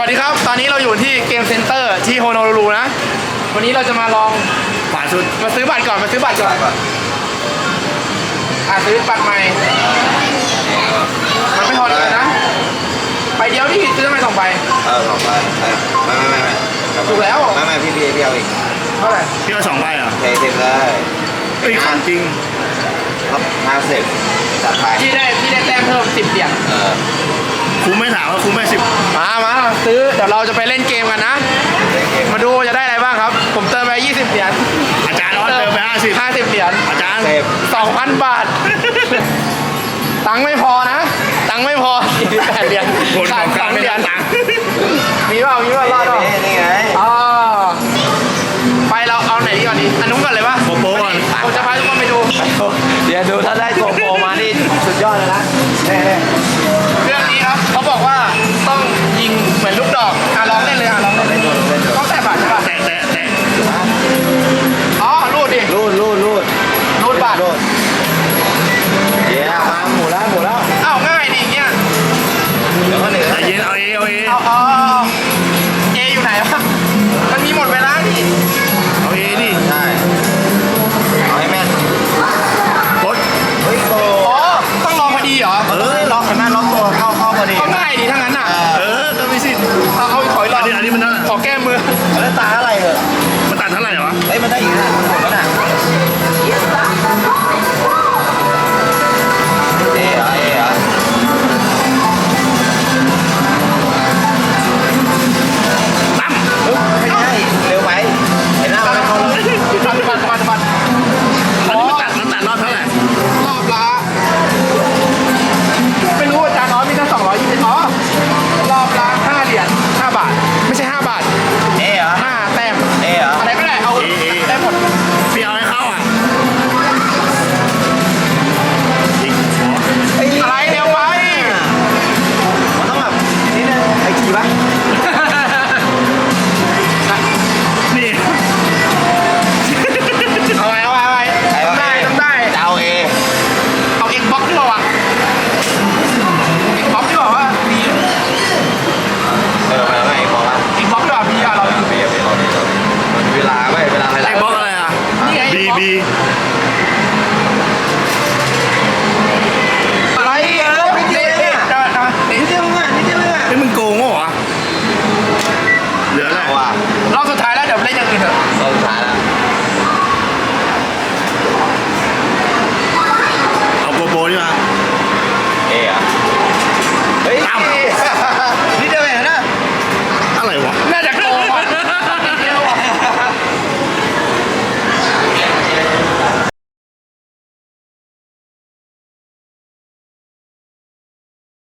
สวัสดีครับ ตอนนี้เราอยู่ที่เกมเซ็นเตอร์ที่โฮโนลูลูนะ วันนี้เราจะมาลองขวาสุด มาซื้อบัตรก่อน มาซื้อบัตรก่อนอะซื้อบัตรใหม่ มันไม่พอเลยนะ ไปเดียวพี่ซื้อทำไมสองใบ เออสองใบเออไม่ไม่ไม่ไม่ถูกแล้ว ไม่ไม่พี่พี่พี่เอาอีกเท่าไหร่พี่เอาสองใบเหรอเทเทเลยเอ้ยของจริงครับห้าสิบจัดไปพี่ได้พี่ได้แต้มเพิ่มสิบเหรียญเออคุ้มไม่ถามว่าคุ้มไหมสิบมามาซื้อ เดี๋ยวเราจะไปเล่นเกมกันนะ มาดูจะได้อะไรบ้างครับ ผมเติมไป 20 เหรียญ อาจารย์ออสเติมไปห้าสิบ50 เหรียญ อาจารย์เซฟ2,000 บาท ตังค์ไม่พอนะ ตังค์ไม่พอ48เหรียญคนขขาอดงกสลาองงไม่เหรียได้ญตังค์มีเปล่ามีเปล่ารอดเปล่านี่นี่ไงอ๋อไปเราเอาไหนดีก่อนดีอันนู้นก่อนเลยปะโปโป้ก่อนผมจะพาทุกคนไปดู เดี๋ยวดูถ้าได้โกโปรมานี่สุดยอดเลยนะแน่เครื่องนี้ครับเขาบอกว่าต้องยิง รูดบาทรูดเดี๋ยวมาหมูแล้วหมูแล้วอ้าวง่ายดิอย่างเงี้ยเดี๋ยวก็เหลือใจเย็นเอาเอเอาเอ เอาเอา นี่